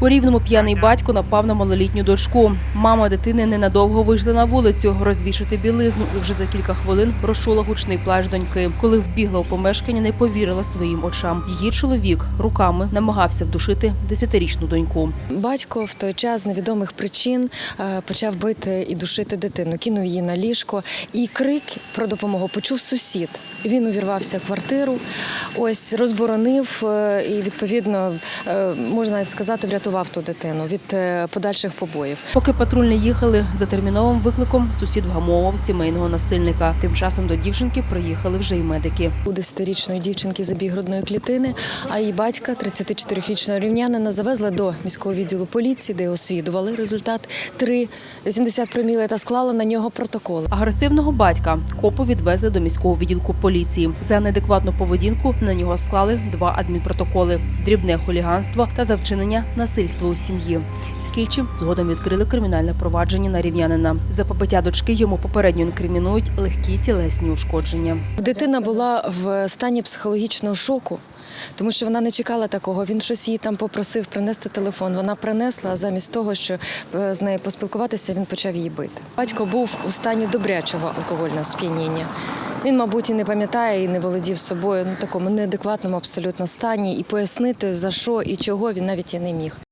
У рівному п'яний батько напав на малолітню дочку. Мама дитини ненадовго вийшла на вулицю розвішати білизну і вже за кілька хвилин розчула гучний плач доньки. Коли вбігла у помешкання, не повірила своїм очам. Її чоловік руками намагався вдушити десятирічну доньку. Батько в той час з невідомих причин е, почав бити і душити дитину, кинув її на ліжко. І крик про допомогу почув сусід. Він увірвався в квартиру, ось розборонив е, і відповідно е, можна сказати, врятував ту дитину від е, подальших побоїв. Поки патрульні їхали за терміновим викликом, сусід вгамовував сімейного насильника. Тим часом до дівчинки приїхали вже й медики. У 10-річної дівчинки забіг грудної клітини, а її батька, 34-річного рівнянина, завезли до міського відділу поліції, де освідували результат 3,80 проміли та склали на нього протокол. Агресивного батька копу відвезли до міського відділку поліції. За неадекватну поведінку на нього склали два адмінпротоколи: дрібне хуліганство та за вчинення насильства у сім'ї. Слідчі згодом відкрили кримінальне провадження на рівнянина. За побиття дочки йому попередньо інкримінують легкі тілесні ушкодження. Дитина була в стані психологічного шоку. Тому що вона не чекала такого. Він щось її там попросив принести телефон. Вона принесла, а замість того, що е, з нею поспілкуватися, він почав її бити. Батько був у стані добрячого алкогольного сп'яніння. Він, мабуть, і не пам'ятає, і не володів собою. Ну такому неадекватному абсолютно стані, і пояснити за що і чого він навіть і не міг.